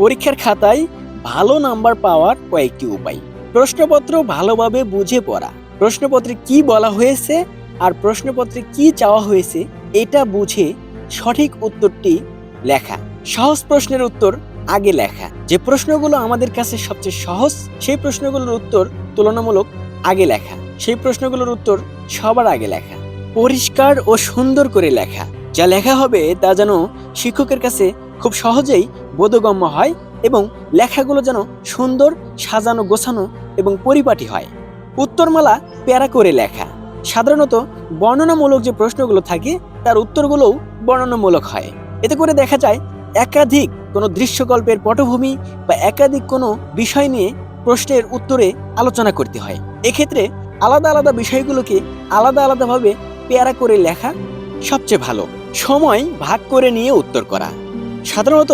পরীক্ষার খাতায় ভালো নাম্বার পাওয়ার কয়েকটি উপায়। প্রশ্নপত্র ভালোভাবে বুঝে পড়া। প্রশ্নপত্রে কি বলা হয়েছে আর প্রশ্নপত্রে কি চাওয়া হয়েছে, এটা বুঝে সঠিক উত্তরটি লেখা। সহজ প্রশ্নের উত্তর আগে লেখা। যে প্রশ্নগুলো আমাদের কাছে সবচেয়ে সহজ, সেই প্রশ্নগুলোর উত্তর তুলনামূলক আগে লেখা। সেই প্রশ্নগুলোর উত্তর সবার আগে লেখা। পরিষ্কার ও সুন্দর করে লেখা। যা লেখা হবে তা যেন শিক্ষকের কাছে খুব সহজেই বোধগম্য হয় এবং লেখাগুলো যেন সুন্দর, সাজানো, গোছানো এবং পরিপাটি হয়। উত্তরমালা প্যারা করে লেখা। সাধারণত বর্ণনামূলক যে প্রশ্নগুলো থাকে, তার উত্তরগুলোও বর্ণনামূলক হয়। এতে করে দেখা যায়, একাধিক কোনো দৃশ্যকল্পের পটভূমি বা একাধিক কোনো বিষয় নিয়ে প্রশ্নের উত্তরে আলোচনা করতে হয়। এক্ষেত্রে আলাদা আলাদা বিষয়গুলোকে আলাদা আলাদাভাবে পেয়ারা করে লেখা সবচেয়ে ভালো। সময় ভাগ করে নিয়ে উত্তর করা। সাধারণত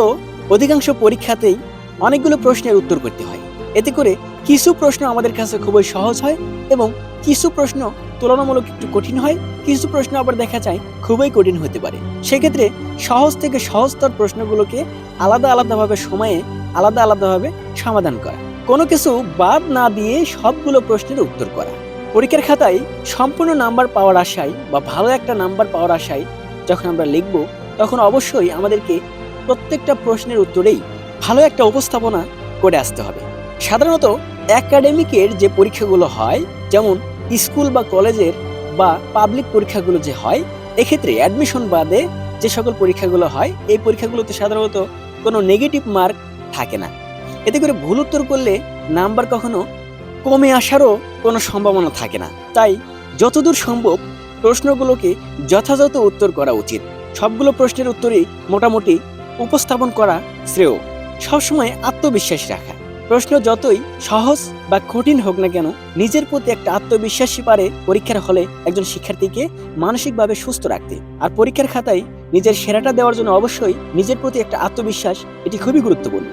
অধিকাংশ পরীক্ষাতেই অনেকগুলো প্রশ্নের উত্তর করতে হয়। এতে করে কিছু প্রশ্ন আমাদের কাছে খুবই সহজ হয় এবং কিছু প্রশ্ন তুলনামূলক একটু কঠিন হয়, কিছু প্রশ্ন আবার দেখা যায় খুবই কঠিন হতে পারে। সেক্ষেত্রে সহজ থেকে সহজতর প্রশ্নগুলোকে আলাদা আলাদাভাবে সময়ে আলাদা আলাদাভাবে সমাধান করা। কোনো কিছু বাদ না দিয়ে সবগুলো প্রশ্নের উত্তর করা। পরীক্ষার খাতায় সম্পূর্ণ নাম্বার পাওয়ার আশায় বা ভালো একটা নাম্বার পাওয়ার আশায় যখন আমরা লিখব, তখন অবশ্যই আমাদেরকে প্রত্যেকটা প্রশ্নের উত্তরেই ভালো একটা উপস্থাপনা করে আসতে হবে। সাধারণত একাডেমিকের যে পরীক্ষাগুলো হয়, যেমন স্কুল বা কলেজের বা পাবলিক পরীক্ষাগুলো যে হয়, এক্ষেত্রে অ্যাডমিশন বাদে যে সকল পরীক্ষাগুলো হয়, এই পরীক্ষাগুলোতে সাধারণত কোনো নেগেটিভ মার্ক থাকে না। এতে করে ভুল উত্তর করলে নাম্বার কখনো কমে আসারও কোনো সম্ভাবনা থাকে না। তাই যতদূর সম্ভব প্রশ্নগুলোকে যথাযথ উত্তর করা উচিত। সবগুলো প্রশ্নের উত্তরেই মোটামুটি উপস্থাপন করা শ্রেয়। সবসময় আত্মবিশ্বাস রাখা। প্রশ্ন যতই সহজ বা কঠিন হোক না কেন, নিজের প্রতি একটা আত্মবিশ্বাসী পারে পরীক্ষার হলে একজন শিক্ষার্থীকে মানসিকভাবে সুস্থ রাখতে। আর পরীক্ষার খাতায় নিজের সেরাটা দেওয়ার জন্য অবশ্যই নিজের প্রতি একটা আত্মবিশ্বাস, এটি খুবই গুরুত্বপূর্ণ।